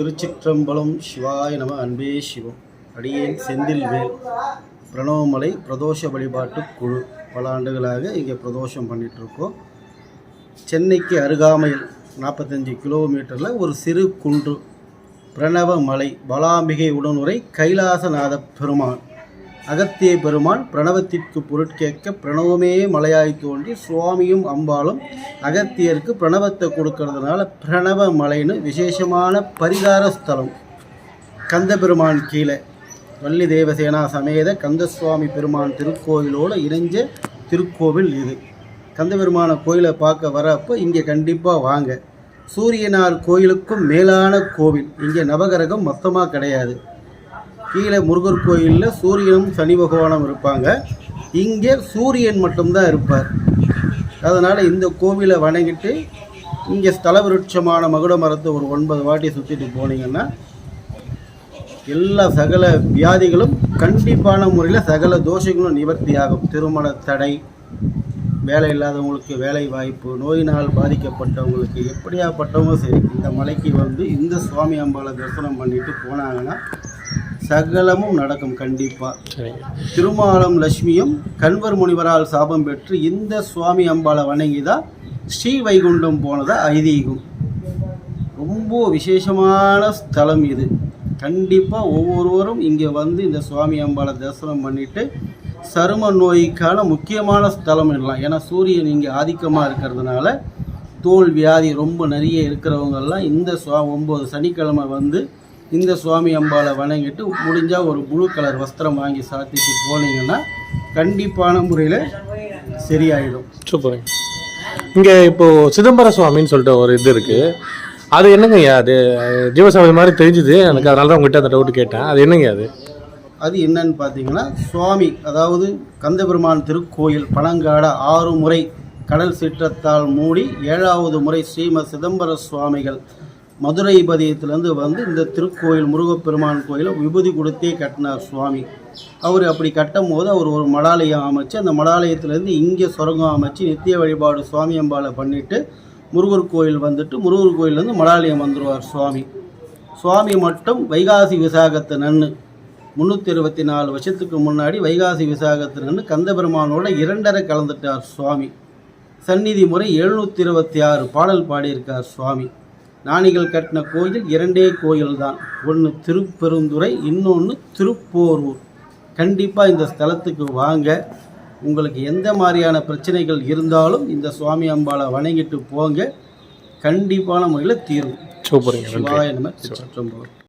திருச்சிற்றம்பலம் சிவாய நம அன்பே சிவம். அடியேன் செந்தில்வேல் பிரணவமலை பிரதோஷ வழிபாட்டு குழு. பல ஆண்டுகளாக இங்கே பிரதோஷம் பண்ணிகிட்ருக்கோம் சென்னைக்கு அருகாமையில் நாற்பத்தஞ்சு கிலோமீட்டரில் ஒரு சிறு குன்று. பிரணவ மலை பலாம்பிகை உடனுரை கைலாசநாத பெருமான். அகத்திய பெருமான் பிரணவத்திற்கு பொருட்கேட்க பிரணவமே மலையாய் தோன்றி சுவாமியும் அம்பாளும் அகத்தியருக்கு பிரணவத்தை கொடுக்கறதுனால பிரணவ மலைன்னு விசேஷமான பரிகார ஸ்தலம். கந்த பெருமான் கீழே. வள்ளி தேவசேனா சமேத கந்தசுவாமி பெருமான் திருக்கோயிலோடு இணைஞ்ச திருக்கோவில் இது. கந்த பெருமான கோயிலை பார்க்க வரப்போ இங்கே கண்டிப்பாக வாங்க. சூரியனார் கோயிலுக்கும் மேலான கோவில். இங்கே நவகரகம் மொத்தமாக கிடையாது. கீழே முருகர் கோயிலில் சூரியனும் சனி பகவானும் இருப்பாங்க. இங்கே சூரியன் மட்டும்தான் இருப்பார். அதனால் இந்த கோவிலை வணங்கிட்டு இங்கே ஸ்தல விருட்சமான மகுட மரத்தை ஒரு ஒன்பது வாட்டி சுற்றிட்டு போனீங்கன்னா எல்லா சகல வியாதிகளும் கண்டிப்பான முறையில் சகல தோஷங்களும் நிவர்த்தியாகும். திருமண தடை வேலை இல்லாதவங்களுக்கு வேலை வாய்ப்பு நோயினால் பாதிக்கப்பட்டவங்களுக்கு எப்படியாப்பட்டவங்க சரி இந்த மலைக்கு வந்து இந்த சுவாமி அம்பாவை தரிசனம் பண்ணிட்டு போனாங்கன்னா சகலமும் நடக்கும் கண்டிப்பாக திருமாலம் லட்சுமியும் கண்வர் முனிவரால் சாபம் பெற்று இந்த சுவாமி அம்பாளை வணங்கி தான் ஸ்ரீ வைகுண்டம் போனதா? ஐதீகம். ரொம்ப விசேஷமான ஸ்தலம் இது. கண்டிப்பாக ஒவ்வொருவரும் இங்கே வந்து இந்த சுவாமி அம்பாளை தரிசனம் பண்ணிட்டு சரும நோய்க்கான முக்கியமான ஸ்தலம் எல்லாம். ஏன்னா சூரியன் இங்கே ஆதிக்கமாக இருக்கிறதுனால தோல் வியாதி ரொம்ப நிறைய இருக்கிறவங்கெல்லாம் இந்த சுவா ஒம்பது சனிக்கிழமை வந்து இந்த சுவாமி அம்பாளை வணங்கிட்டு முடிஞ்சால் ஒரு ப்ளூ கலர் வஸ்திரம் வாங்கி சாத்திட்டு போனீங்கன்னா கண்டிப்பான முறையில் சரியாயிடும். சூப்பருங்க இங்கே இப்போ சிதம்பர சுவாமின்னு சொல்லிட்டு ஒரு இது இருக்கு. அது என்னங்க ஐயா? அது ஜீவசாமி மாதிரி தெரிஞ்சுது. எனக்கு அதனால தான் உங்ககிட்ட அந்த டவுட் கேட்டேன். அது என்னங்க அது? அது என்னன்னு பார்த்தீங்கன்னா சுவாமி அதாவது கந்தபெருமான் திருக்கோயில் பனங்காட ஆறு முறை கடல் சீற்றத்தால் மூடி ஏழாவது முறை ஸ்ரீம சிதம்பர சுவாமிகள் மதுரை பதியத்துலேருந்து வந்து இந்த திருக்கோயில் முருகப்பெருமான் கோயிலை விபூதி கொடுத்தே கட்டினார் சுவாமி. அவர் அப்படி கட்டும் போது அவர் ஒரு மடாலயம் அமைச்சு அந்த மடாலயத்துலேருந்து இங்கே சுரங்கம் அமைச்சு நித்திய வழிபாடு சுவாமி அம்பாவை பண்ணிவிட்டு முருகர் கோயில் வந்துட்டு முருகர் கோயிலேருந்து மடாலயம் வந்துடுவார் சுவாமி. சுவாமி மட்டும் வைகாசி விசாகத்தை நன்னு முந்நூற்றி இருபத்தி நாலு வருஷத்துக்கு முன்னாடி வைகாசி விசாகத்தை நன்னு கந்தபெருமானோட இரண்டரை கலந்துட்டார் சுவாமி. சந்நிதி முறை எழுநூற்றி இருபத்தி ஆறு பாடல் பாடியிருக்கார் சுவாமி. ஞானிகள் கட்டின கோயில் இரண்டே கோயில் தான் ஒன்று திருப்பெருந்துறை இன்னொன்று திருப்போரூர். கண்டிப்பாக இந்த ஸ்தலத்துக்கு வாங்க. உங்களுக்கு எந்த மாதிரியான பிரச்சனைகள் இருந்தாலும் இந்த சுவாமி அம்பாளை வணங்கிட்டு போங்க. கண்டிப்பான முறையில் தீரும். நன்றி. சிவாய நம திருச்சிற்றம்பலம்.